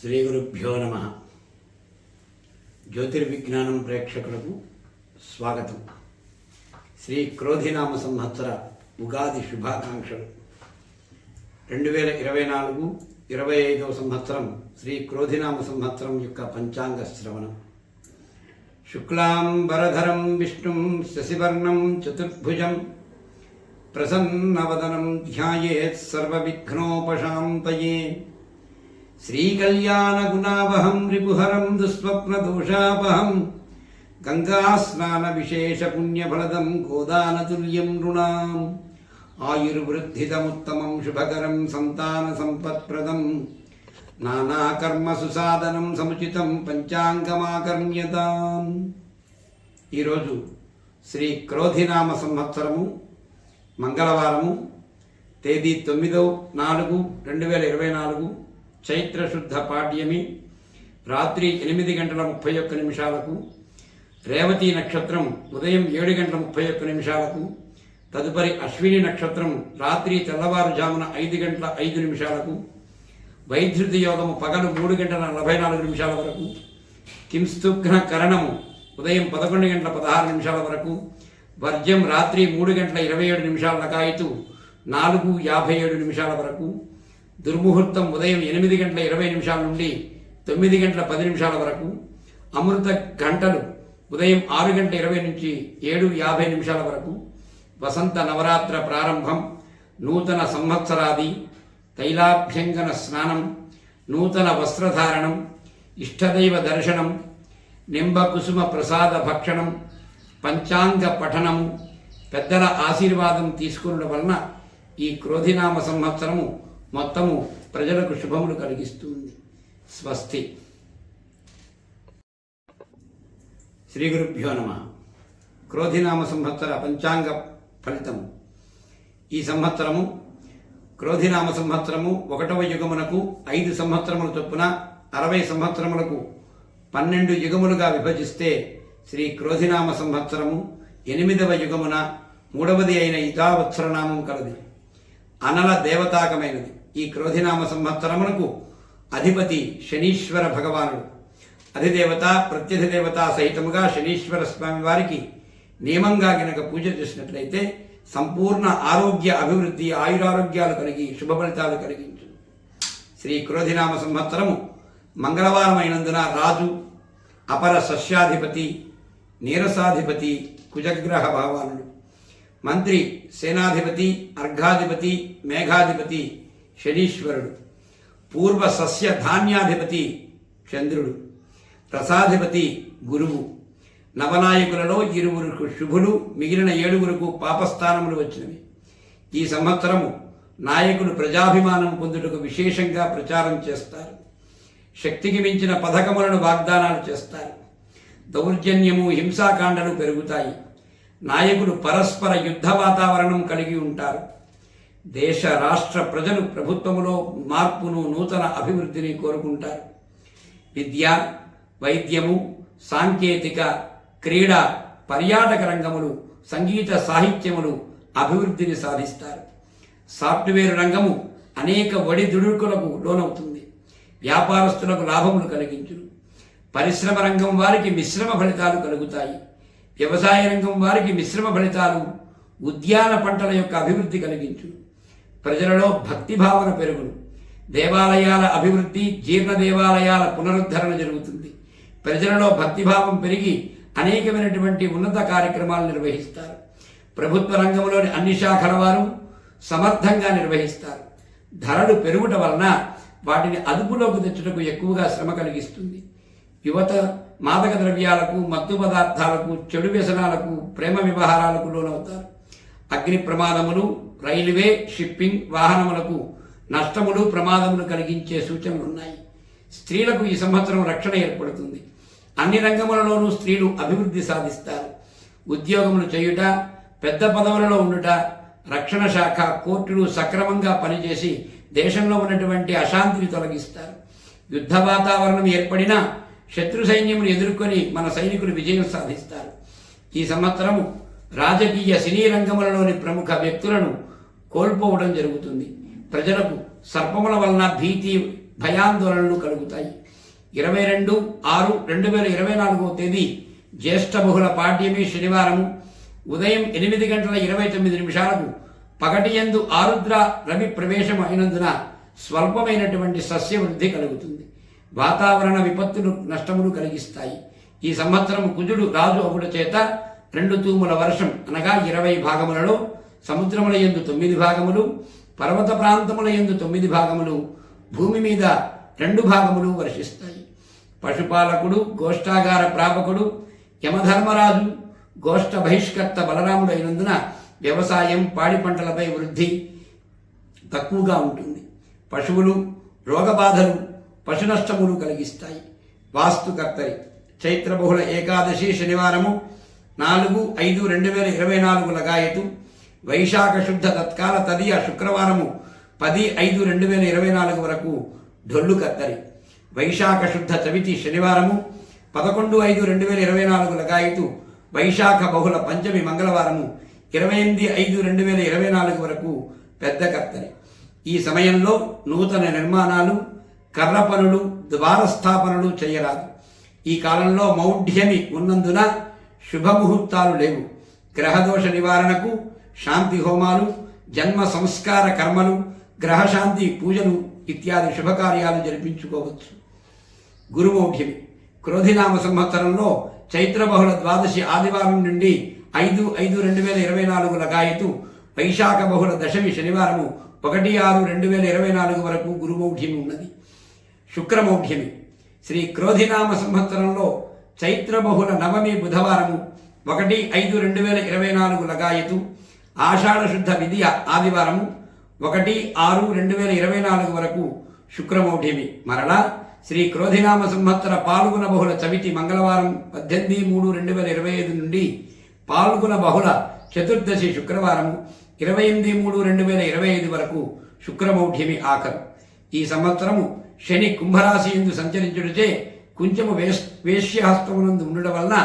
శ్రీ గురుభ్యో నమ. జ్యోతిర్విజ్ఞానం ప్రేక్షకులకు స్వాగతం. శ్రీ క్రోధినామ సంవత్సర ఉగాది శుభాకాంక్షలు. రెండు వేల ఇరవై నాలుగు ఇరవై ఐదవ సంవత్సరం శ్రీ క్రోధినామ సంవత్సరం యొక్క పంచాంగ శ్రవణం. శుక్లాంబరధరం విష్ణుం శశివర్ణం చతుర్భుజం ప్రసన్నవదనం ధ్యాయేత్ సర్వవిఘ్నోపశాంతయే. శ్రీకళ్యాణగుణావహం రిపుహరం దుస్వప్నదోషాపహం గంగాస్నానవిశేషపుణ్యఫలదం గోదానతుల్యం నృణాం ఆయుర్వృద్ధిదముత్తమం శుభకరం సంతాన సంపత్ప్రదం నానాకర్మసు సాధనం సముచితం పంచాంగమాకర్మ్యతాం ఈరోజు శ్రీ క్రోధినామ సంవత్సరము మంగళవారము తేదీ తొమ్మిదో నాలుగు రెండు వేల ఇరవై నాలుగు చైత్రశుద్ధ పాడ్యమి రాత్రి ఎనిమిది గంటల ముప్పై ఒక్క నిమిషాలకు రేవతి నక్షత్రం ఉదయం ఏడు గంటల ముప్పై ఒక్క నిమిషాలకు తదుపరి అశ్విని నక్షత్రం రాత్రి తెల్లవారుజామున ఐదు గంటల ఐదు నిమిషాలకు వైద్యుతి యోగము పగలు మూడు గంటల నలభై నాలుగు నిమిషాల వరకు కింస్తుఘ్న కరణము ఉదయం పదకొండు గంటల పదహారు నిమిషాల వరకు వర్జ్యం రాత్రి మూడు గంటల ఇరవై ఏడు నిమిషాల లకాయితు నాలుగు యాభై ఏడు నిమిషాల వరకు దుర్ముహూర్తం ఉదయం ఎనిమిది గంటల ఇరవై నిమిషాల నుండి తొమ్మిది గంటల పది నిమిషాల వరకు అమృత గంటలు ఉదయం ఆరు గంటల ఇరవై నుంచి ఏడు యాభై నిమిషాల వరకు వసంత నవరాత్ర ప్రారంభం నూతన సంవత్సరాది తైలాభ్యంగన స్నానం నూతన వస్త్రధారణం ఇష్టదైవ దర్శనం నింబకుసుమ ప్రసాద భక్షణం పంచాంగ పఠనము పెద్దల ఆశీర్వాదం తీసుకున్న వలన ఈ క్రోధినామ సంవత్సరము మొత్తము ప్రజలకు శుభములు కలిగిస్తుంది. స్వస్తి. శ్రీ గురుభ్యో నమ. క్రోధినామ సంవత్సర పంచాంగ ఫలితము. ఈ సంవత్సరము క్రోధినామ సంవత్సరము ఒకటవ యుగమునకు ఐదు సంవత్సరముల చొప్పున అరవై సంవత్సరములకు పన్నెండు యుగములుగా విభజిస్తే శ్రీ క్రోధినామ సంవత్సరము ఎనిమిదవ యుగమున మూడవది అయిన ఇతావత్సరనామం కలది. అనల దేవతాకమైనది ఈ క్రోధినామ సంవత్సరమునకు అధిపతి శనీశ్వర భగవానుడు. అధిదేవత ప్రత్యధిదేవత సహితముగా శనీశ్వర స్వామి వారికి నియమంగా గనక పూజ చేసినట్లయితే సంపూర్ణ ఆరోగ్య అభివృద్ధి ఆయురారోగ్యాలు కలిగి శుభ ఫలితాలు కలిగించు. శ్రీ క్రోధినామ సంవత్సరము మంగళవారం అయినందున రాజు అపర సస్యాధిపతి నీరసాధిపతి కుజగ్రహ భగవానుడు మంత్రి సేనాధిపతి అర్ఘాధిపతి మేఘాధిపతి శనీశ్వరుడు పూర్వ సస్య ధాన్యాధిపతి చంద్రుడు రసాధిపతి గురువు. నవనాయకులలో ఇరువురుకు శుభులు మిగిలిన ఏడుగురుకు పాపస్థానములు వచ్చినవి. ఈ సంవత్సరము నాయకులు ప్రజాభిమానం పొందుటకు విశేషంగా ప్రచారం చేస్తారు. శక్తికి మించిన పథకములను వాగ్దానాలు చేస్తారు. దౌర్జన్యము హింసాకాండలు పెరుగుతాయి. నాయకులు పరస్పర యుద్ధ వాతావరణం కలిగి ఉంటారు. దేశ రాష్ట్ర ప్రజలు ప్రభుత్వములో మార్పును నూతన అభివృద్ధిని కోరుకుంటారు. విద్య వైద్యము సాంకేతిక క్రీడ పర్యాటక రంగములు సంగీత సాహిత్యములు అభివృద్ధిని సాధిస్తారు. సాఫ్ట్వేర్ రంగము అనేక ఒడిదుడుకులకు లోనవుతుంది. వ్యాపారస్తులకు లాభములు కలిగించును. పరిశ్రమ రంగం వారికి మిశ్రమ ఫలితాలు కలుగుతాయి. వ్యవసాయ రంగం వారికి మిశ్రమ ఫలితాలు ఉద్యాన పంటల యొక్క అభివృద్ధి కలిగించు ప్రజలలో భక్తి భావన పెరుగును. దేవాలయాల అభివృద్ధి జీర్ణ దేవాలయాల పునరుద్ధరణ జరుగుతుంది. ప్రజలలో భక్తిభావం పెరిగి అనేకమైనటువంటి ఉన్నత కార్యక్రమాలు నిర్వహిస్తారు. ప్రభుత్వ రంగంలోని అన్ని శాఖల వారు సమర్థంగా నిర్వహిస్తారు. ధరలు పెరుగుట వలన వాటిని అదుపులోకి తెచ్చుటకు ఎక్కువగా శ్రమ కలిగిస్తుంది. యువత మాదక ద్రవ్యాలకు మత్తు పదార్థాలకు చెడు వ్యసనాలకు ప్రేమ వ్యవహారాలకు లోనవుతారు. అగ్ని ప్రమాదములు రైల్వే షిప్పింగ్ వాహనములకు నష్టములు ప్రమాదములు కలిగించే సూచనలు ఉన్నాయి స్త్రీలకు ఈ సంవత్సరం రక్షణ ఏర్పడుతుంది. అన్ని రంగములలోనూ స్త్రీలు అభివృద్ధి సాధిస్తారు. ఉద్యోగములు చేయుట పెద్ద పదవులలో ఉండుట రక్షణ శాఖ కోర్టులు సక్రమంగా పనిచేసి దేశంలో ఉన్నటువంటి అశాంతిని తొలగిస్తారు. యుద్ధ వాతావరణం ఏర్పడినా శత్రు సైన్యమును ఎదుర్కొని మన సైనికులు విజయం సాధిస్తారు. ఈ సంవత్సరము రాజకీయ సినీ రంగములలోని ప్రముఖ వ్యక్తులను కోల్పోవడం జరుగుతుంది. ప్రజలకు సర్పముల వలన భీతి భయాందోళనలు కలుగుతాయి. ఇరవై రెండు ఆరు రెండు వేల ఇరవై నాలుగవ తేదీ జ్యేష్ఠ బహుళ పాఠ్యమి శనివారం ఉదయం ఎనిమిది గంటల ఇరవై తొమ్మిది నిమిషాలకు పగటి యందు ఆరుద్ర రవి ప్రవేశం అయినందున స్వల్పమైనటువంటి సస్యవృద్ధి కలుగుతుంది. వాతావరణ విపత్తులు నష్టములు కలిగిస్తాయి. ఈ సంవత్సరం కుజుడు రాజు ఒకటి చేత రెండు తూముల వర్షం అనగా ఇరవై భాగములలో సముద్రముల యందు తొమ్మిది భాగములు పర్వత ప్రాంతముల యందు తొమ్మిది భాగములు భూమి మీద రెండు భాగములు వర్షిస్తాయి. పశుపాలకుడు గోష్ఠాగార ప్రాపకుడు యమధర్మరాజు గోష్ఠ బహిష్కర్త బలరాముడు అయినందున వ్యవసాయం పాడి పంటలపై వృద్ధి తక్కువగా ఉంటుంది. పశువులు రోగబాధలు పశు నష్టములు కలిగిస్తాయి. వాస్తుకర్తరి చైత్రబహుళ ఏకాదశి శనివారము నాలుగు ఐదు రెండు వేల ఇరవై నాలుగు లగాయతు వైశాఖ శుద్ధ తత్కాల తదియ శుక్రవారము పది ఐదు రెండు వేల ఇరవై నాలుగు వరకు డొల్లు కత్తరి. వైశాఖ శుద్ధ చవితి శనివారము పదకొండు ఐదు రెండు వేల ఇరవై నాలుగు లగాయితు వైశాఖ బహుళ పంచమి మంగళవారము ఇరవై ఎనిమిది ఐదు రెండు వేల ఇరవై నాలుగు వరకు పెద్ద కత్తరి. ఈ సమయంలో నూతన నిర్మాణాలు కర్ర పనులు ద్వారస్థాపనలు చేయరాదు. ఈ కాలంలో మౌఢ్యమి ఉన్నందున శుభముహూర్తాలు లేవు. గ్రహదోష నివారణకు శాంతి హోమాలు జన్మ సంస్కార కర్మలు గ్రహశాంతి పూజలు ఇత్యాది శుభకార్యాలు జరిపించుకోవచ్చు. గురుమౌఢ్యమి క్రోధినామ సంవత్సరంలో చైత్రబహుళ ద్వాదశి ఆదివారం నుండి ఐదు ఐదు రెండు వేల ఇరవై నాలుగు లగాయతు వైశాఖ బహుళ దశమి శనివారము ఒకటి ఆరు రెండు వేల ఇరవై నాలుగు వరకు గురుమౌఢ్యమి ఉన్నది. శుక్రమౌఢ్యమి శ్రీ క్రోధినామ సంవత్సరంలో చైత్రబహుళ నవమి బుధవారము ఒకటి ఐదు రెండు వేల ఇరవై నాలుగు లగాయతు ఆషాఢశుద్ధ విధి ఆదివారము ఒకటి ఆరు రెండు వేల ఇరవై నాలుగు వరకు శుక్రమౌఢ్యమి మరలా శ్రీ క్రోధినామ సంవత్సర పాల్గొన బహుళ చవితి మంగళవారం పద్దెనిమిది మూడు రెండు వేల ఇరవై ఐదు నుండి పాల్గొన బహుళ చతుర్దశి శుక్రవారం ఇరవై ఎనిమిది మూడు రెండు వేల ఇరవై ఐదు వరకు శుక్రమౌఢ్యమి ఆఖరు. ఈ సంవత్సరము శని కుంభరాశి ఎందు సంచరించుడిచే కొంచెము వేష్ వేష్యహస్తమునందు ఉండడం వలన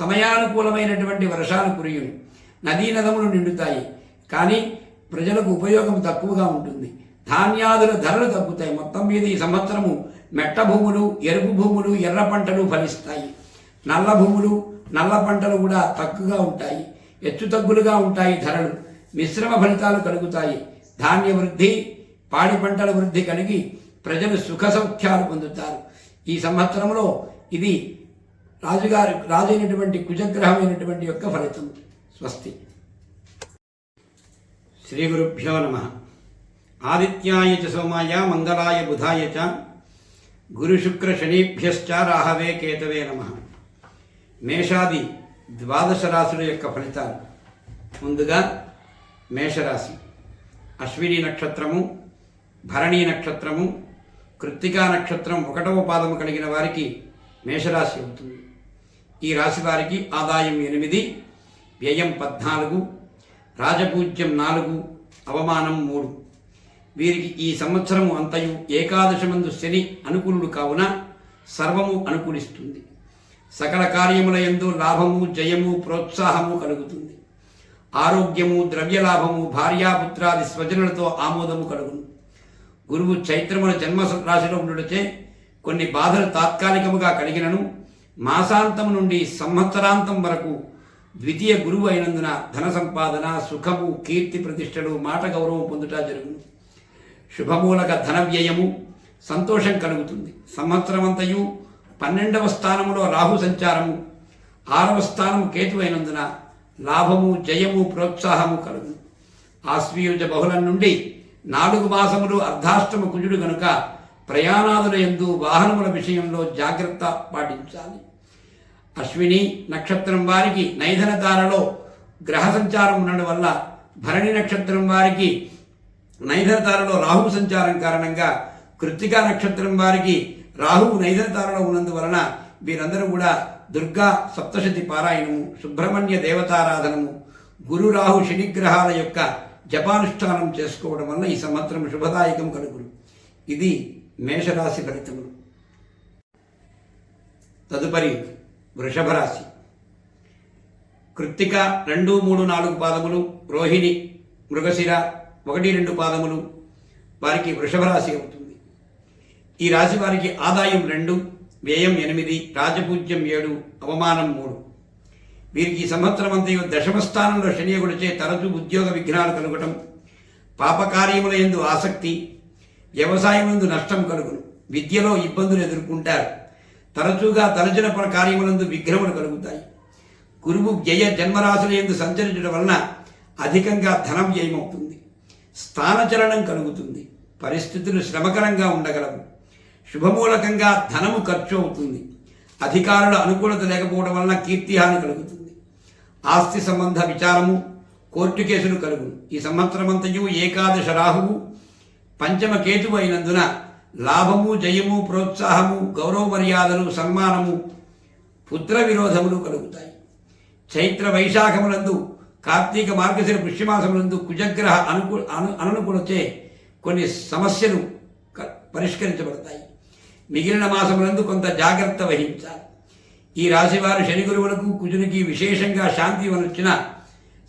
సమయానుకూలమైనటువంటి వర్షాలు కురియును. నదీ నదములు నిండుతాయి. కానీ ప్రజలకు ఉపయోగం తక్కువగా ఉంటుంది. ధాన్యాదుల ధరలు తగ్గుతాయి. మొత్తం మీద ఈ సంవత్సరము మెట్ట భూములు ఎరుపు భూములు ఎర్ర పంటలు ఫలిస్తాయి. నల్ల భూములు నల్ల పంటలు కూడా తక్కువగా ఉంటాయి. ఎత్తు తగ్గులుగా ఉంటాయి ధరలు. మిశ్రమ ఫలితాలు కలుగుతాయి. ధాన్య వృద్ధి పాడి పంటల వృద్ధి కలిగి ప్రజలు సుఖ సౌఖ్యాలు పొందుతారు. ఈ సంవత్సరంలో ఇది రాజుగారి రాజైనటువంటి కుజగ్రహమైనటువంటి యొక్క ఫలితం స్వస్తి. శ్రీ గురుభ్యో నమ. ఆదిత్యాయ చ సోమాయ మంగళాయ బుధాయ చ. గురుశుక్రశనీభ్యశ్చ రాహవే కేతవే నమ. మేషాది ద్వాదశ రాశుల యొక్క ఫలితాలు. ముందుగా మేషరాశి. అశ్విని నక్షత్రము భరణి నక్షత్రము కృత్తికా నక్షత్రం ఒకటవ పాదము కలిగిన వారికి మేషరాశి అవుతుంది. ఈ రాశి వారికి ఆదాయం ఎనిమిది వ్యయం పద్నాలుగు రాజపూజ్యం నాలుగు అవమానం మూడు. వీరికి ఈ సంవత్సరము అంతయు ఏకాదశమందు శని అనుకూలుడు కావున సర్వము అనుకూలిస్తుంది. సకల కార్యముల యందు లాభము జయము ప్రోత్సాహము కలుగుతుంది. ఆరోగ్యము ద్రవ్యలాభము భార్యాపుత్రాది స్వజనులతో ఆమోదము కలుగును. గురువు చైత్రముల జన్మ రాశిలో ఉండుటచే కొన్ని బాధలు తాత్కాలికముగా కలిగినను. మాసాంతం నుండి సంవత్సరాంతం వరకు ద్వితీయ గురువు అయినందున ధన సంపాదన సుఖము కీర్తి ప్రతిష్టలు మాట గౌరవం పొందుట జరుగును శుభమూలక ధన వ్యయము సంతోషం కలుగుతుంది. సంవత్సరమంతయు పన్నెండవ స్థానములో రాహు సంచారము. ఆరవ స్థానము కేతు అయినందున లాభము జయము ప్రోత్సాహము కలుగు. ఆశ్వీయుజ బహుళం నుండి నాలుగు మాసములు అర్ధాష్టమ కుజుడు గనుక ప్రయాణాదుల ఎందు వాహనముల విషయంలో జాగ్రత్త పాటించాలి. అశ్విని నక్షత్రం వారికి నైధన తారలో గ్రహ సంచారం ఉండడం వల్ల భరణి నక్షత్రం వారికి నైధన తారలో రాహు సంచారం కారణంగా కృత్తికా నక్షత్రం వారికి రాహువు నైధన తారలో ఉన్నందువలన వీరందరూ కూడా దుర్గా సప్తశతి పారాయణము సుబ్రహ్మణ్య దేవతారాధనము గురు రాహు శనిగ్రహాల యొక్క జపానుష్ఠానం చేసుకోవడం వల్ల ఈ సంవత్సరం శుభదాయకం కలుగును. ఇది మేషరాశి ఫలితములు. తదుపరి వృషభ రాశి కృత్తిక రెండు మూడు నాలుగు పాదములు రోహిణి మృగశిర ఒకటి రెండు పాదములు వారికి వృషభ రాశి అవుతుంది. ఈ రాశి వారికి ఆదాయం రెండు వ్యయం ఎనిమిది రాజపూజ్యం ఏడు అవమానం మూడు. వీరికి సంవత్సరం అంతయు దశమ స్థానంలో శనియగుడిచే తరచూ ఉద్యోగ విఘ్నాలు కలగటం పాపకార్యముల ఎందు ఆసక్తి వ్యవసాయం ఎందు నష్టం కలుగును విద్యలో ఇబ్బందులు ఎదుర్కొంటారు. తరచుగా తలచిన కార్యములందు విగ్రహములు కలుగుతాయి. గురువు వ్యయ జన్మరాశుల ఎందు సంచరించడం వలన అధికంగా ధనం వ్యయమవుతుంది. స్థానచలనం కలుగుతుంది. పరిస్థితులు శ్రమకరంగా ఉండగలవు. శుభమూలకంగా ధనము ఖర్చు అవుతుంది అధికారుల అనుకూలత లేకపోవడం వలన కీర్తిహాని కలుగుతుంది. ఆస్తి సంబంధ విచారము కోర్టు కేసులు కలుగును. ఈ సంవత్సరమంతయు ఏకాదశ రాహువు పంచమ కేతువు అయినందున లాభము జయము ప్రోత్సాహము గౌరవ మర్యాదలు సన్మానము పుత్ర విరోధములు కలుగుతాయి. చైత్ర వైశాఖములందు కార్తీక మార్గశిర పుష్యమాసములందు కుజగ్రహ అనుకూ అను అననుకూలచే కొన్ని సమస్యలు క- పరిష్కరించబడతాయి. మిగిలిన మాసములందు కొంత జాగ్రత్త వహించాలి. ఈ రాశివారు శని గురువులకు కుజునికి విశేషంగా శాంతి వనొచ్చిన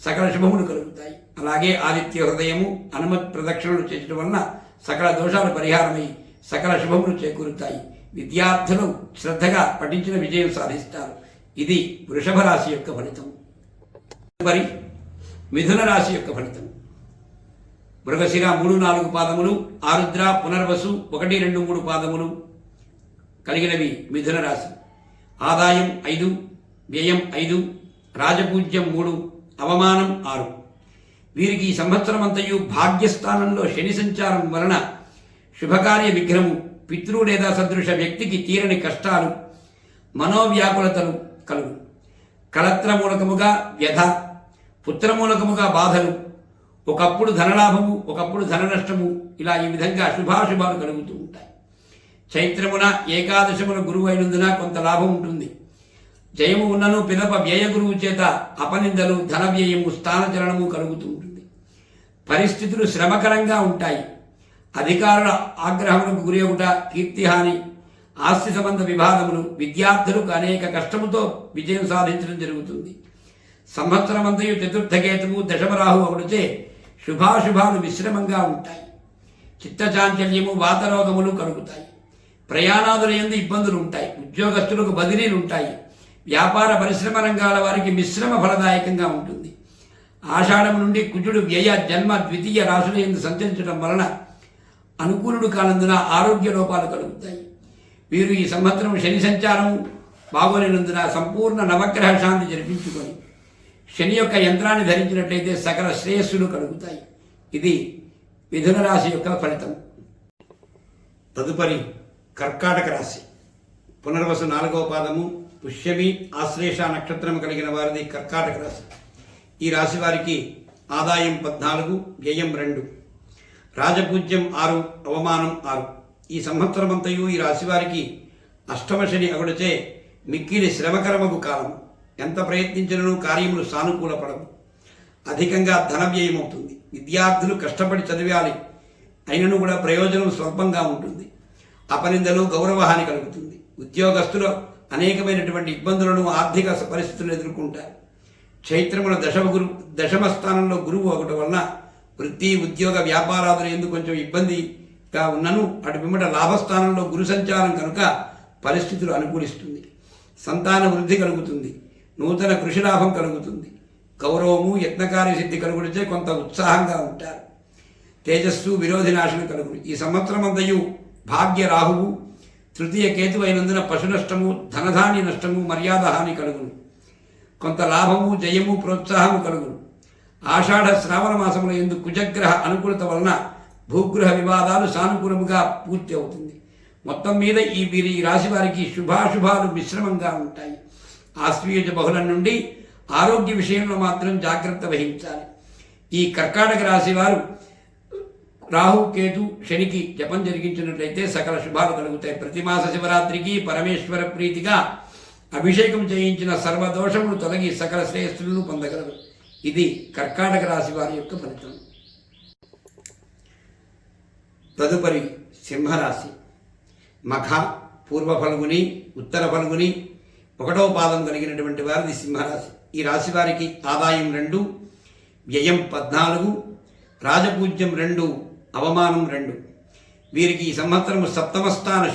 సకల శుభములు కలుగుతాయి. అలాగే ఆదిత్య హృదయము అనుమతి ప్రదక్షిణలు చేయడం వలన సకల దోషాలు పరిహారమై సకల శుభములు చేకూరుతాయి. విద్యార్థులు శ్రద్ధగా పఠించిన విజయం సాధిస్తారు. ఇది వృషభ రాశి యొక్క ఫలితం. మరి మిథున రాశి యొక్క ఫలితం. మృగశిర మూడు నాలుగు పాదములు ఆరుద్ర పునర్వసు ఒకటి రెండు మూడు పాదములు కలిగినవి మిథున రాశి. ఆదాయం ఐదు వ్యయం ఐదు రాజపూజ్యం మూడు అవమానం ఆరు. వీరికి ఈ సంవత్సరం అంతయు భాగ్యస్థానంలో శని సంచారం వలన శుభకార్య విఘ్నము పితృ లేదా సదృశ వ్యక్తికి తీరని కష్టాలు మనోవ్యాకులతలు కలుగు. కలత్ర మూలకముగా వ్యధ పుత్రమూలకముగా బాధలు ఒకప్పుడు ధనలాభము ఒకప్పుడు ధన నష్టము ఇలా ఈ విధంగా శుభాశుభాలు కలుగుతూ ఉంటాయి. చైత్రమున ఏకాదశమున గురువు అయినందున కొంత లాభం ఉంటుంది. జయము ఉన్నను పిదప వ్యయ గురువు చేత అపనిందలు ధన వ్యయము స్థానచలనము కలుగుతూ ఉంటుంది. పరిస్థితులు శ్రమకరంగా ఉంటాయి. అధికారుల ఆగ్రహములకు గురియగుట కీర్తిహాని ఆస్తి సంబంధ వివాదములు విద్యార్థులకు అనేక కష్టముతో విజయం సాధించడం జరుగుతుంది. సంవత్సరమంతయు చతుర్థకేతువు దశమరాహు అవుడితే శుభాశుభాలు మిశ్రమంగా ఉంటాయి. చిత్తచాంచల్యము వాతరోగములు కలుగుతాయి. ప్రయాణాదుల ఎందు ఇబ్బందులు ఉంటాయి. ఉద్యోగస్తులకు బదిలీలు ఉంటాయి వ్యాపార పరిశ్రమ రంగాల వారికి మిశ్రమ ఫలదాయకంగా ఉంటుంది. ఆషాఢం నుండి కుజుడు వ్యయ జన్మ ద్వితీయ రాశుల ఎందు సంచరించడం వలన అనుకూలుడు కానందున ఆరోగ్య లోపాలు కలుగుతాయి. వీరు ఈ సంవత్సరం శని సంచారం బాగోలేనందున సంపూర్ణ నవగ్రహ శాంతి జరిపించుకొని శని యొక్క యంత్రాన్ని ధరించినట్లయితే సకల శ్రేయస్సులు కలుగుతాయి. ఇది మిథున రాశి యొక్క ఫలితం. తదుపరి కర్కాటక రాశి. పునర్వసు నాలుగవ పాదము పుష్యమి ఆశ్లేష నక్షత్రం కలిగిన వారిది కర్కాటక రాశి. ఈ రాశి వారికి ఆదాయం పద్నాలుగు వ్యయం రెండు. రాజపూజ్యం ఆరు అవమానం ఆరు. ఈ సంవత్సరమంతయు ఈ రాశివారికి అష్టమ శని అగుడిచే మిక్కిలి శ్రమకరమగు కాలం ఎంత ప్రయత్నించినను కార్యములు సానుకూలపడవు. అధికంగా ధన వ్యయమవుతుంది విద్యార్థులు కష్టపడి చదివాలి అయినను కూడా ప్రయోజనం స్వల్పంగా ఉంటుంది. అపనిందలు గౌరవహాని కలుగుతుంది. ఉద్యోగస్తులు అనేకమైనటువంటి ఇబ్బందులను ఆర్థిక పరిస్థితులను ఎదుర్కొంటారు. చైత్రముల దశమ గురు దశమ స్థానంలో గురువు ఒకటి వలన వృత్తి ఉద్యోగ వ్యాపారాదులు ఎందుకు కొంచెం ఇబ్బందిగా ఉన్నను అటు పిమ్మట లాభస్థానంలో గురు సంచారం కనుక పరిస్థితులు అనుకూలిస్తుంది. సంతాన వృద్ధి కలుగుతుంది. నూతన కృషి లాభం కలుగుతుంది. గౌరవము యత్నకార్య సిద్ధి కలుగుడితే కొంత ఉత్సాహంగా ఉంటారు. తేజస్సు విరోధి నాశనం కలుగుడు ఈ సంవత్సరం అంతయు భాగ్య రాహువు తృతీయ కేతు అయినందున పశు నష్టము ధనధాన్య నష్టము మర్యాద హాని కలుగును. కొంత లాభము జయము ప్రోత్సాహము కలుగును. ఆషాఢ శ్రావణ మాసంలో ఎందు కుజగ్రహ అనుకూలత వలన భూగ్రహ వివాదాలు సానుకూలముగా పూర్తి అవుతుంది. మొత్తం మీద ఈ వీరి రాశి వారికి శుభాశుభాలు మిశ్రమంగా ఉంటాయి. ఆశ్వీయుజ బహుళం నుండి ఆరోగ్య విషయంలో మాత్రం జాగ్రత్త వహించాలి. ఈ కర్కాటక రాశి వారు రాహు కేతు శనికి జపం జరిగించినట్లయితే సకల శుభాలు కలుగుతాయి. ప్రతి మాస శివరాత్రికి పరమేశ్వర ప్రీతిగా అభిషేకం చేయించిన సర్వదోషములు తొలగి సకల శ్రేయస్సులను పొందగలరు. ఇది కర్కాటక రాశి వారి యొక్క ఫలితం. తదుపరి సింహరాశి. మఖ పూర్వ ఫలుగుని ఉత్తర ఫలుగుని ఒకటో పాదం కలిగినటువంటి వారిది సింహరాశి. ఈ రాశి వారికి ఆదాయం రెండు వ్యయం పద్నాలుగు రాజపూజ్యం రెండు అవమానం రెండు. వీరికి ఈ సంవత్సరం సప్తమ స్థాన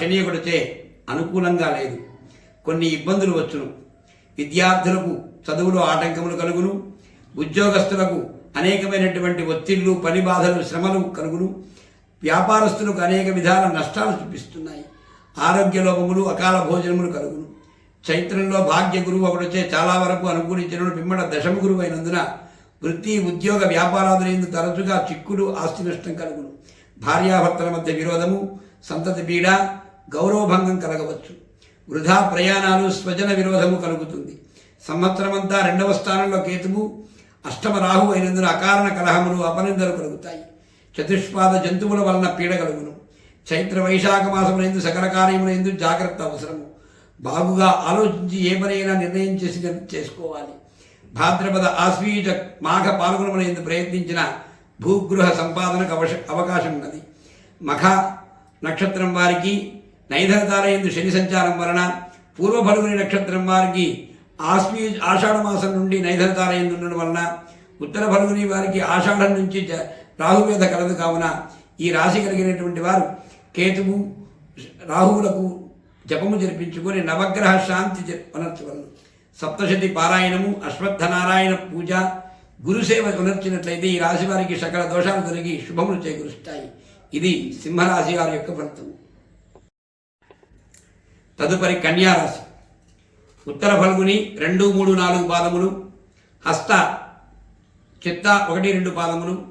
అనుకూలంగా లేదు. కొన్ని ఇబ్బందులు వచ్చును. విద్యార్థులకు చదువులో ఆటంకములు కలుగును. ఉద్యోగస్తులకు అనేకమైనటువంటి ఒత్తిళ్ళు పని బాధలు శ్రమలు కలుగును. వ్యాపారస్తులకు అనేక విధాల నష్టాలు చూపిస్తున్నాయి. ఆరోగ్య లోపములు అకాల భోజనములు కలుగును. చైత్రంలో భాగ్య గురువు ఒకడొచ్చే చాలా వరకు అనుకూలించిన పిమ్మడ దశమ గురువు అయినందున వృత్తి ఉద్యోగ వ్యాపారాదులందు తరచుగా చిక్కులు ఆస్తి నష్టం కలుగును. భార్యాభర్తల మధ్య విరోధము సంతతి పీడ గౌరవభంగం కలగవచ్చు. వృధా ప్రయాణాలు స్వజన విరోధము కలుగుతుంది. సంవత్సరమంతా రెండవ స్థానంలో కేతువు అష్టమ రాహు అయినందున అకారణ కలహములు అపనిందలు కలుగుతాయి. చతుష్పాద జంతువుల వలన పీడ కలుగును. చైత్ర వైశాఖ మాసములందు సకల కార్యములందు జాగ్రత్త అవసరము. బాగుగా ఆలోచించి ఏ పనైనా నిర్ణయం చేసి చేసుకోవాలి. భాద్రపద ఆశ్వీజ మాఘ పాల్గొనములందు ప్రయత్నించిన భూగృహ సంపాదనకు అవశ అవకాశం ఉన్నది. మఖ నక్షత్రం వారికి నైధరతారయందు శని సంచారం వలన పూర్వ నక్షత్రం వారికి ఆశ్వీ ఆషాఢ మాసం నుండి నైధరతారయందు ఉండడం వలన ఉత్తర ఫల్గుని వారికి ఆషాఢం నుంచి జ- రాహువేద కలదు కావున ఈ రాశి కలిగినటువంటి వారు కేతువు రాహువులకు జపము జరిపించుకొని నవగ్రహ శాంతి అనర్చవలను సప్తశతి పారాయణము అశ్వత్థ నారాయణ పూజ గురుసేవ ఉనర్చినట్లయితే ఈ రాశి వారికి సకల దోషాలు తొలగి శుభములు చేకూరుస్తాయి. ఇది సింహరాశి వారి యొక్క ఫలితం. తదుపరి కన్యా రాశి. ఉత్తర ఫల్గుని రెండు మూడు నాలుగు పాదములు హస్త చిత్త ఒకటి రెండు పాదములు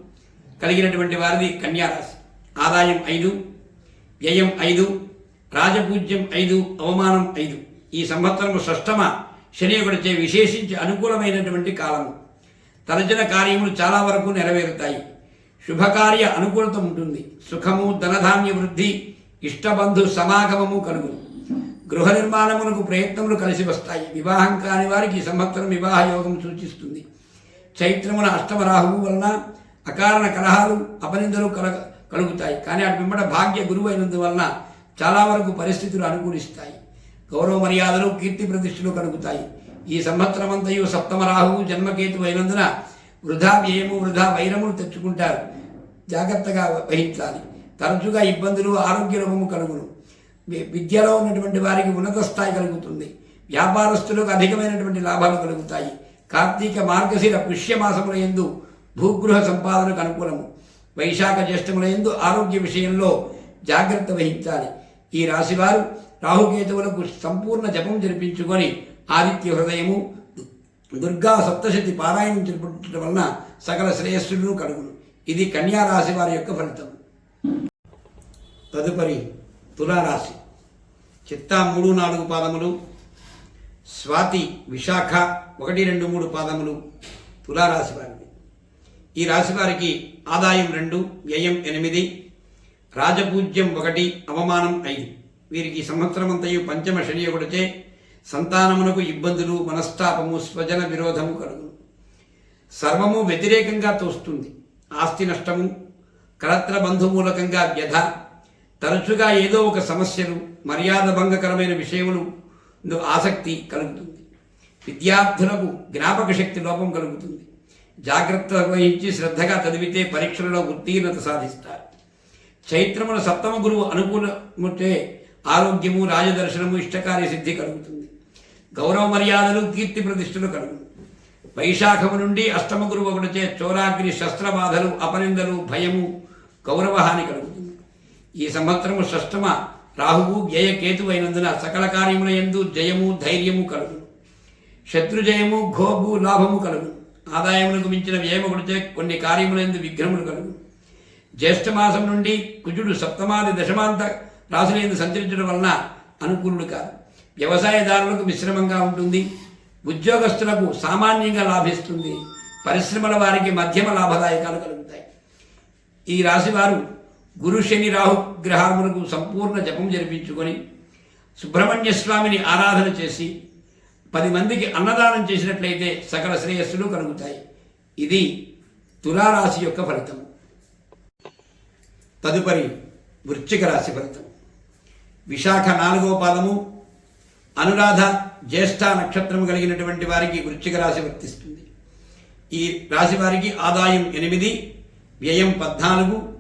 కలిగినటువంటి వారిది కన్యారాశి. ఆదాయం ఐదు వ్యయం ఐదు రాజపూజ్యం ఐదు అవమానం ఐదు. ఈ సంవత్సరము షష్టమ శనియకుడిచే విశేషించి అనుకూలమైనటువంటి కాలము. తలచిన కార్యములు చాలా వరకు నెరవేరుతాయి. శుభకార్య అనుకూలత ఉంటుంది. సుఖము ధనధాన్య వృద్ధి ఇష్టబంధు సమాగమము కలుగును. గృహ నిర్మాణమునకు ప్రయత్నములు కలిసి వస్తాయి. వివాహం కాని వారికి ఈ సంవత్సరం వివాహ యోగం సూచిస్తుంది. చైత్రమున అష్టమ రాహువు వలన అకారణ కలహాలు అపనిందలు కల కలుగుతాయి. కానీ అటు పిమ్మట భాగ్య గురువు అయినందువలన చాలా వరకు పరిస్థితులు అనుకూలిస్తాయి. గౌరవ మర్యాదలు కీర్తి ప్రతిష్టలు కలుగుతాయి. ఈ సంవత్సరమంతయు సప్తమ రాహువు జన్మకేతు అయినందున వృధా వ్యయము వృధా వైరములు తెచ్చుకుంటారు. జాగ్రత్తగా వహించాలి. తరచుగా ఇబ్బందులు ఆరోగ్య లోపము కలుగును. విద్యలో ఉన్నటువంటి వారికి ఉన్నత స్థాయి కలుగుతుంది. వ్యాపారస్తులకు అధికమైనటువంటి లాభాలు కలుగుతాయి. కార్తీక మార్గశిర పుష్యమాసముల ఎందు భూగృహ సంపాదనకు అనుకూలము. వైశాఖ జ్యేష్ఠముల ఎందు ఆరోగ్య విషయంలో జాగ్రత్త వహించాలి. ఈ రాశివారు రాహుకేతువులకు సంపూర్ణ జపం జరిపించుకొని ఆదిత్య హృదయము దుర్గా సప్తశతి పారాయణం జరిపించడం వలన సకల శ్రేయస్సులను కలుగును. ఇది కన్యా రాశి వారి యొక్క ఫలితం తదుపరి తులారాశి. చిత్తా మూడు నాలుగు పాదములు. స్వాతి విశాఖ ఒకటి రెండు మూడు పాదములు తులారాశి వారిది. ఈ రాశి వారికి ఆదాయం రెండు వ్యయం ఎనిమిది రాజపూజ్యం ఒకటి అవమానం ఐదు. వీరికి సంవత్సరమంతయు పంచమ శనియకుడిచే సంతానమునకు ఇబ్బందులు మనస్తాపము స్వజన విరోధము కలుగును సర్వము వ్యతిరేకంగా తోస్తుంది. ఆస్తి నష్టము కలత్ర బంధుమూలకంగా వ్యధ తరచుగా ఏదో ఒక సమస్యలు మర్యాద భంగకరమైన విషయములు ఆసక్తి కలుగుతుంది. విద్యార్థులకు జ్ఞాపక శక్తి లోపం కలుగుతుంది. జాగ్రత్త వహించి శ్రద్ధగా చదివితే పరీక్షలలో ఉత్తీర్ణత సాధిస్తారు. చైత్రమున సప్తమ గురువు అనుకూలముంటే ఆరోగ్యము రాజదర్శనము ఇష్టకార్య సిద్ధి కలుగుతుంది. గౌరవ మర్యాదలు కీర్తి ప్రతిష్టలు కలుగును వైశాఖము నుండి అష్టమ గురువు ఒకటిచే చోరాగ్ని శస్త్రబాధలు అపనిందలు భయము గౌరవహాని కలుగుతుంది. ఈ సంవత్సరము షష్టమ రాహువు వ్యయ అయినందున సకల కార్యముల యందు జయము ధైర్యము కలుగు. శత్రుజయము ఘోభు లాభము కలుగు. ఆదాయములకు మించిన వ్యయము కొన్ని కొన్ని కార్యములందు విఘ్నములు కలుగు. జ్యేష్ఠమాసం నుండి కుజుడు సప్తమాది దశమాంత రాశులందు సంచరించడం వలన అనుకూలుడు కాదు. వ్యవసాయదారులకు మిశ్రమంగా ఉంటుంది. ఉద్యోగస్తులకు సామాన్యంగా లాభిస్తుంది. పరిశ్రమల వారికి మధ్యమ లాభదాయకాలు కలుగుతాయి. ఈ రాశివారు గురు శని రాహు గ్రహములకు సంపూర్ణ జపం జరిపించుకొని సుబ్రహ్మణ్య స్వామిని ఆరాధన చేసి పది మందికి అన్నదానం చేసినట్లయితే సకల శ్రేయస్సులు కలుగుతాయి. ఇది తులారాశి యొక్క ఫలితం. తదుపరి వృశ్చిక రాశి ఫలితం. విశాఖ నాలుగవ పాదము అనురాధ జ్యేష్ఠ నక్షత్రం కలిగినటువంటి వారికి వృశ్చిక రాశి వర్తిస్తుంది. ఈ రాశి వారికి ఆదాయం ఎనిమిది వ్యయం పద్నాలుగు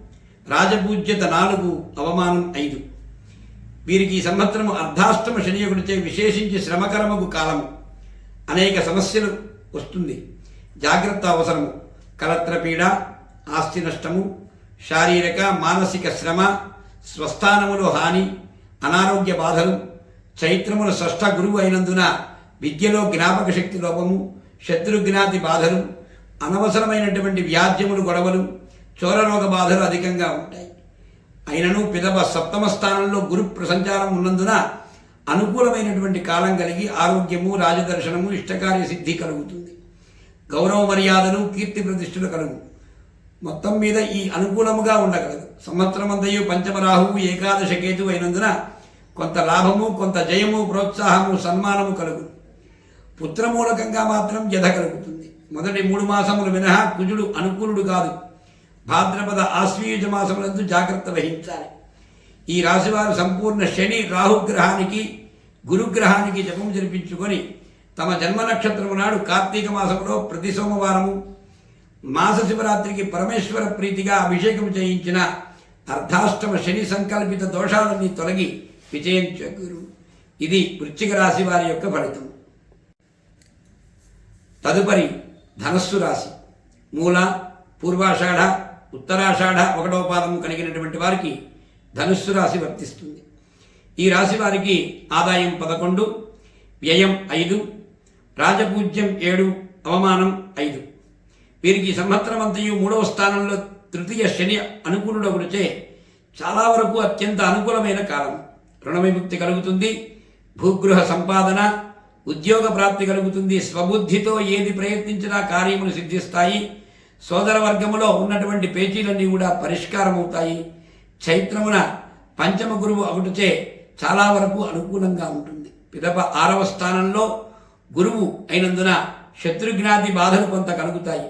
రాజపూజ్యత నాలుగు అవమానం ఐదు. వీరికి ఈ సంవత్సరము అర్ధాష్టమ శనియకుడిచే విశేషించి శ్రమకరమగు కాలము. అనేక సమస్యలు వస్తుంది. జాగ్రత్త అవసరము. కలత్రపీడ ఆస్తి నష్టము శారీరక మానసిక శ్రమ స్వస్థానములో హాని అనారోగ్య బాధలు చైత్రముల షష్ఠ గురువు అయినందున విద్యలో జ్ఞాపక శక్తి లోపము శత్రుఘ్నాతి బాధలు అనవసరమైనటువంటి వ్యాజ్యములు గొడవలు చోరరోగ బాధలు అధికంగా ఉంటాయి. అయినను పిదవ సప్తమ స్థానంలో గురు ప్రసంచారం ఉన్నందున అనుకూలమైనటువంటి కాలం కలిగి ఆరోగ్యము రాజదర్శనము ఇష్టకార్య సిద్ధి కలుగుతుంది. గౌరవ మర్యాదలు కీర్తి ప్రతిష్ఠలు కలుగు. మొత్తం మీద ఈ అనుకూలముగా ఉండగలదు. సంవత్సరమంతయు పంచమరాహువు ఏకాదశ కేతు అయినందున కొంత లాభము కొంత జయము ప్రోత్సాహము సన్మానము కలుగు పుత్రమూలకంగా మాత్రం జధ కలుగుతుంది. మొదటి మూడు మాసములు మినహా కుజుడు అనుకూలుడు కాదు. భాద్రపద ఆశ్వీయుజ మాసములందు జాగ్రత్త వహించాలి. ఈ రాశివారు సంపూర్ణ శని రాహుగ్రహానికి గురుగ్రహానికి జపం జరిపించుకొని తమ జన్మ నక్షత్రము నాడు కార్తీక మాసంలో ప్రతి సోమవారము మాస శివరాత్రికి పరమేశ్వర ప్రీతిగా అభిషేకం చేయించిన అర్ధాష్టమ శని సంకల్పిత దోషాలన్నీ తొలగి విజయం చేకూరు. ఇది వృశ్చిక రాశి వారి యొక్క ఫలితం తదుపరి ధనస్సు రాశి. మూల పూర్వాషాఢ ఉత్తరాషాఢ ఒకటవ పాదం కలిగినటువంటి వారికి ధనుస్సు రాశి వర్తిస్తుంది. ఈ రాశి వారికి ఆదాయం పదకొండు వ్యయం ఐదు రాజపూజ్యం ఏడు అవమానం ఐదు. వీరికి సంవత్సరం అంతయు మూడవ స్థానంలో తృతీయ శని అనుకూలుడగుడిచే చాలా వరకు అత్యంత అనుకూలమైన కాలం. రుణ విముక్తి కలుగుతుంది భూగృహ సంపాదన ఉద్యోగ ప్రాప్తి కలుగుతుంది స్వబుద్ధితో ఏది ప్రయత్నించినా కార్యములు సిద్ధిస్తాయి. సోదర వర్గములో ఉన్నటువంటి పేచీలన్నీ కూడా పరిష్కారం అవుతాయి చైత్రమున పంచమ గురువు ఒకటిచే చాలా వరకు అనుకూలంగా ఉంటుంది. పిదప ఆరవ స్థానంలో గురువు అయినందున శత్రుఘ్నాది బాధలు కొంత కలుగుతాయి.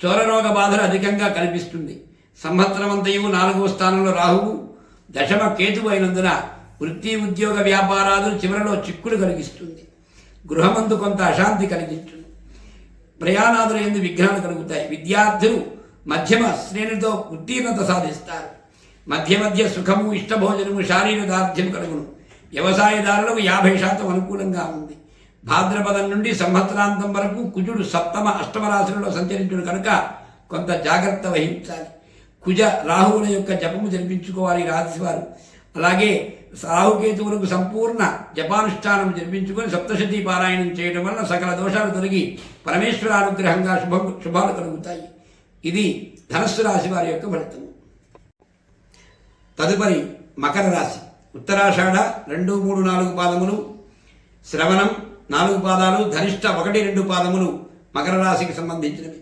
చోరరోగ బాధలు అధికంగా కనిపిస్తుంది. సంవత్సరమంతయు నాలుగవ స్థానంలో రాహువు దశమ కేతువు అయినందున వృత్తి ఉద్యోగ వ్యాపారాలు చివరలో చిక్కులు కలిగిస్తుంది. గృహమందు కొంత అశాంతి కలిగించు ప్రయాణాదులు ఎందు విఘ్నాలు కలుగుతాయి. విద్యార్థులు మధ్యమ శ్రేణితో ఉత్తీర్ణత సాధిస్తారు. మధ్య మధ్య సుఖము ఇష్టభోజనము శారీరదార్ఢ్యం కలుగును. వ్యవసాయదారులకు యాభై శాతం అనుకూలంగా ఉంది. భాద్రపదం నుండి సంవత్సరాంతం వరకు కుజుడు సప్తమ అష్టమ రాశులలో సంచరించుడు కనుక కొంత జాగ్రత్త వహించాలి. కుజ రాహువుల యొక్క జపము జరిపించుకోవాలి ఈ రాశివారు అలాగే రాహుకేతువులకు సంపూర్ణ జపానుష్ఠానం జరిపించుకొని సప్తశతి పారాయణం చేయడం వలన సకల దోషాలు తొలగి పరమేశ్వర అనుగ్రహంగా శుభం శుభాలు కలుగుతాయి. ఇది ధనస్సు రాశి వారి యొక్క ఫలితం. తదుపరి మకర రాశి. ఉత్తరాషాఢ రెండు మూడు నాలుగు పాదములు. శ్రవణం నాలుగు పాదాలు. ధనిష్ట ఒకటి రెండు పాదములు మకర రాశికి సంబంధించినవి.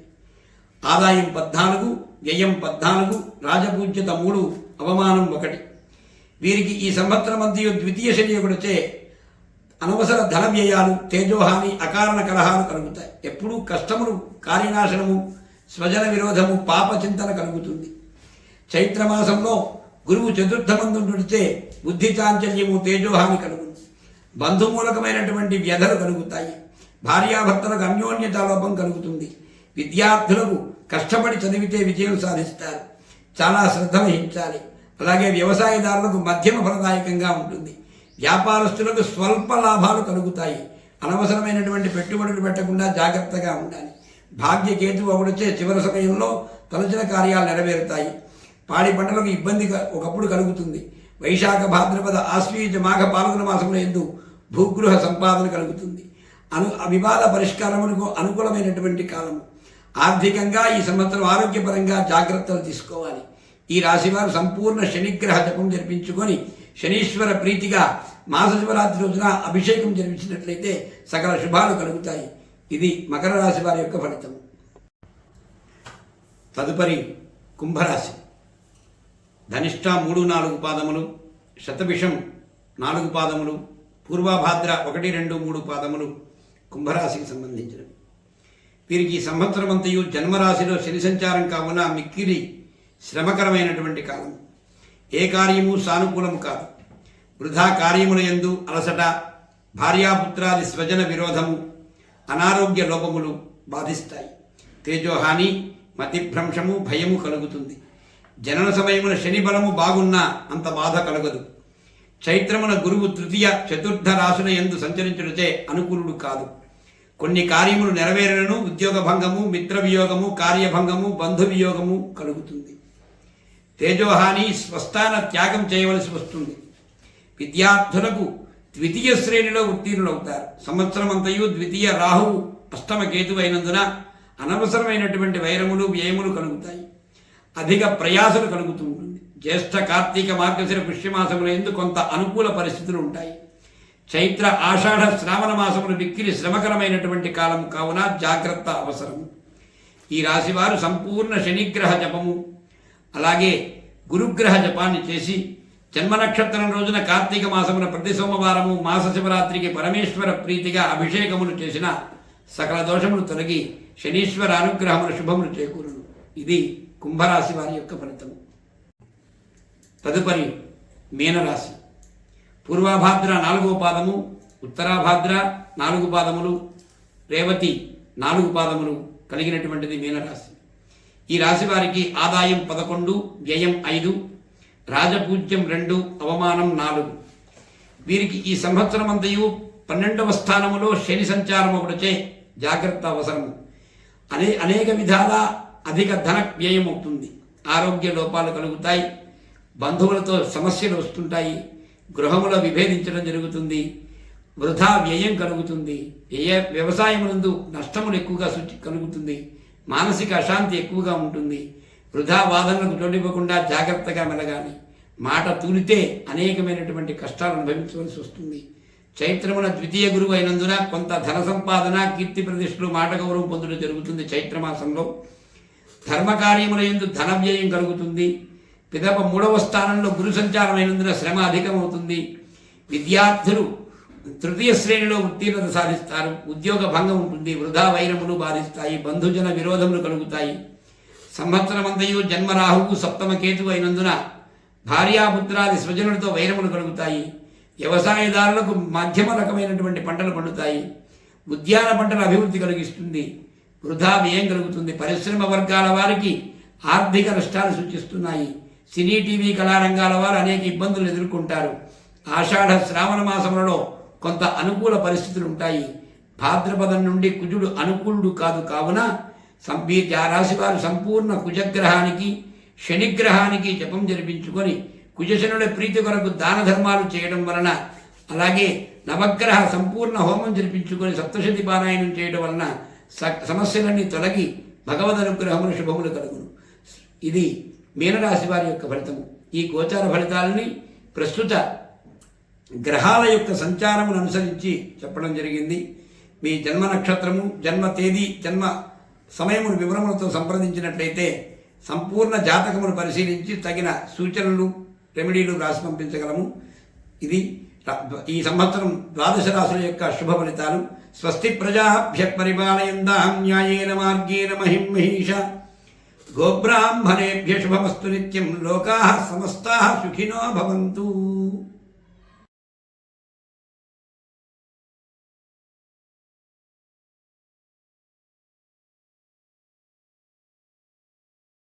ఆదాయం పద్నాలుగు వ్యయం పద్నాలుగు రాజపూజ్యత మూడు అవమానం ఒకటి. వీరికి ఈ సంవత్సరం అంతయు ద్వితీయ శనియకుడిచే అనవసర ధన వ్యయాలు తేజోహాని అకారణ కలహాలు కలుగుతాయి. ఎప్పుడూ కష్టములు కార్యనాశనము స్వజన విరోధము పాప చింతన కలుగుతుంది. చైత్రమాసంలో గురువు చతుర్థమందుంటే బుద్ధి చాంచల్యము తేజోహాని కలుగుతుంది. బంధుమూలకమైనటువంటి వ్యధలు కలుగుతాయి. భార్యాభర్తలకు అన్యోన్యతాలోపం కలుగుతుంది. విద్యార్థులకు కష్టపడి చదివితే విజయం సాధిస్తారు. చాలా శ్రద్ధ వహించాలి. అలాగే వ్యవసాయదారులకు మధ్యమ ఫలదాయకంగా ఉంటుంది. వ్యాపారస్తులకు స్వల్ప లాభాలు కలుగుతాయి. అనవసరమైనటువంటి పెట్టుబడులు పెట్టకుండా జాగ్రత్తగా ఉండాలి. భాగ్యకేతు ఒకడొచ్చే చివరి సమయంలో తలచిన కార్యాలు నెరవేరుతాయి. పాడి పంటలకు ఇబ్బంది ఒకప్పుడు కలుగుతుంది. వైశాఖ భాద్రపద ఆశ్వీజ మాఘ పాల్గొన మాసంలో ఎందు భూగృహ సంపాదన కలుగుతుంది. అను వివాద పరిష్కారములకు అనుకూలమైనటువంటి కాలము. ఆర్థికంగా ఈ సంవత్సరం ఆరోగ్యపరంగా జాగ్రత్తలు తీసుకోవాలి. ఈ రాశివారు సంపూర్ణ శనిగ్రహ జపం జరిపించుకొని శనీశ్వర ప్రీతిగా మాస శివరాత్రి రోజున అభిషేకం జరిపించినట్లయితే సకల శుభాలు కలుగుతాయి. ఇది మకర రాశి వారి యొక్క ఫలితం. తదుపరి కుంభరాశి. ధనిష్ట మూడు నాలుగు పాదములు శతభిషం నాలుగు పాదములు పూర్వభాద్ర ఒకటి రెండు మూడు పాదములు కుంభరాశికి సంబంధించినవి. వీరికి ఈ సంవత్సరం అంతయు జన్మరాశిలో శని సంచారం కావున మిక్కిలి శ్రమకరమైనటువంటి కాలం. ఏ కార్యము సానుకూలము కాదు. వృధా కార్యముల యందు అలసట భార్యాపుత్రాది స్వజన విరోధము అనారోగ్య లోపములు బాధిస్తాయి. తేజోహాని మతిభ్రంశము భయము కలుగుతుంది. జనన సమయమున శని బలము బాగున్నా అంత బాధ కలగదు. చైత్రమున గురువు తృతీయ చతుర్థ రాశుల ఎందు సంచరించుడితే అనుకూలుడు కాదు. కొన్ని కార్యములు నెరవేరను ఉద్యోగ భంగము మిత్ర వియోగము కార్యభంగము బంధువియోగము కలుగుతుంది. తేజోహాని స్వస్థాన త్యాగం చేయవలసి వస్తుంది. విద్యార్థులకు ద్వితీయ శ్రేణిలో ఉత్తీర్ణులవుతారు. సంవత్సరం అంతయు ద్వితీయ రాహువు అష్టమ కేతువు అయినందున అనవసరమైనటువంటి వైరములు వ్యయములు కలుగుతాయి. అధిక ప్రయాసలు కలుగుతూ ఉంటుంది జ్యేష్ఠ కార్తీక మార్గశిర పుష్యమాసముల ఎందు కొంత అనుకూల పరిస్థితులు ఉంటాయి. చైత్ర ఆషాఢ శ్రావణ మాసములు మిక్కిలి శ్రమకరమైనటువంటి కాలం కావున జాగ్రత్త అవసరం ఈ రాశివారు సంపూర్ణ శనిగ్రహ జపము అలాగే గురుగ్రహ జపాన్ని చేసి జన్మ నక్షత్రం రోజున కార్తీక మాసమున ప్రతి సోమవారము మాస శివరాత్రికి పరమేశ్వర ప్రీతిగా అభిషేకములు చేసిన సకల దోషములు తొలగి శనీశ్వర అనుగ్రహములు శుభమును చేకూరును. ఇది కుంభరాశి వారి యొక్క ఫలితం తదుపరి మీనరాశి. పూర్వాభాద్ర నాలుగవ పాదము ఉత్తరాభాద్ర నాలుగు పాదములు రేవతి నాలుగు పాదములు కలిగినటువంటిది మీనరాశి. ఈ రాశి వారికి ఆదాయం పదకొండు వ్యయం ఐదు రాజపూజ్యం రెండు అవమానం నాలుగు. వీరికి ఈ సంవత్సరం అంతయు పన్నెండవ స్థానములో శని సంచారం ఒకటిచే జాగ్రత్త అవసరము. అనే అనేక విధాల అధిక ధన వ్యయం అవుతుంది. ఆరోగ్య లోపాలు కలుగుతాయి బంధువులతో సమస్యలు వస్తుంటాయి గృహములో విభేదించడం జరుగుతుంది వృధా వ్యయం కలుగుతుంది వ్యయ వ్యవసాయమునందు నష్టములు ఎక్కువగా సూచి కలుగుతుంది మానసిక అశాంతి ఎక్కువగా ఉంటుంది. వృధా వాదనలకు చోటివ్వకుండా జాగ్రత్తగా మెలగాలి. మాట తూలితే అనేకమైనటువంటి కష్టాలు అనుభవించవలసి వస్తుంది. చైత్రమున ద్వితీయ గురువు అయినందున కొంత ధన సంపాదన కీర్తి ప్రతిష్టలు మాట గౌరవం పొందడం జరుగుతుంది చైత్రమాసంలో. ధర్మకార్యముల ఎందు ధన వ్యయం కలుగుతుంది. పిదప మూడవ స్థానంలో గురు సంచారం అయినందున శ్రమ అధికమవుతుంది. విద్యార్థులు తృతీయ శ్రేణిలో ఉత్తీర్ణత సాధిస్తారు. ఉద్యోగ భంగం ఉంటుంది వృధా వైరములు బాధిస్తాయి బంధుజన విరోధములు కలుగుతాయి. సంవత్సరమంతయు జన్మరాహువు సప్తమ కేతువు అయినందున భార్యాపుత్రాది స్వజనులతో వైరములు కలుగుతాయి. వ్యవసాయదారులకు మధ్యమ రకమైనటువంటి పంటలు పండుతాయి. ఉద్యాన పంటల అభివృద్ధి కలిగిస్తుంది. వృధా వ్యయం కలుగుతుంది. పరిశ్రమ వర్గాల వారికి ఆర్థిక నష్టాలు సూచిస్తున్నాయి. సినీ టీవీ కళారంగాల వారు అనేక ఇబ్బందులు ఎదుర్కొంటారు. ఆషాఢ శ్రావణ మాసములలో కొంత అనుకూల పరిస్థితులు ఉంటాయి. భాద్రపదం నుండి కుజుడు అనుకూలుడు కాదు కావున సంపీ రాశి వారు సంపూర్ణ కుజగ్రహానికి శనిగ్రహానికి జపం జరిపించుకొని కుజశనుడి ప్రీతి కొరకు దాన ధర్మాలు చేయడం వలన అలాగే నవగ్రహ సంపూర్ణ హోమం జరిపించుకొని సప్తశతి పారాయణం చేయడం వలన స- సమస్యలన్నీ తొలగి భగవద్ అనుగ్రహములు శుభములు కలుగును. ఇది మీనరాశి వారి యొక్క ఫలితము. ఈ గోచార ఫలితాలని ప్రస్తుత గ్రహాల యొక్క సంచారమును అనుసరించి చెప్పడం జరిగింది. మీ జన్మ నక్షత్రము జన్మ తేదీ జన్మ సమయమును వివరములతో సంప్రదించినట్లయితే సంపూర్ణ జాతకమును పరిశీలించి తగిన సూచనలు రెమెడీలు రాసి పంపించగలము. ఇది ఈ సంవత్సరం ద్వాదశ రాశుల యొక్క శుభ ఫలితాలు. స్వస్తి ప్రజాభ్య పరిపాలయందాహం న్యాయేన మార్గేణ మహిం మహిష. గోబ్రాహ్మణేభ్య శుభమస్తు నిత్యం. లోకా సమస్తా సుఖినో భవంతు.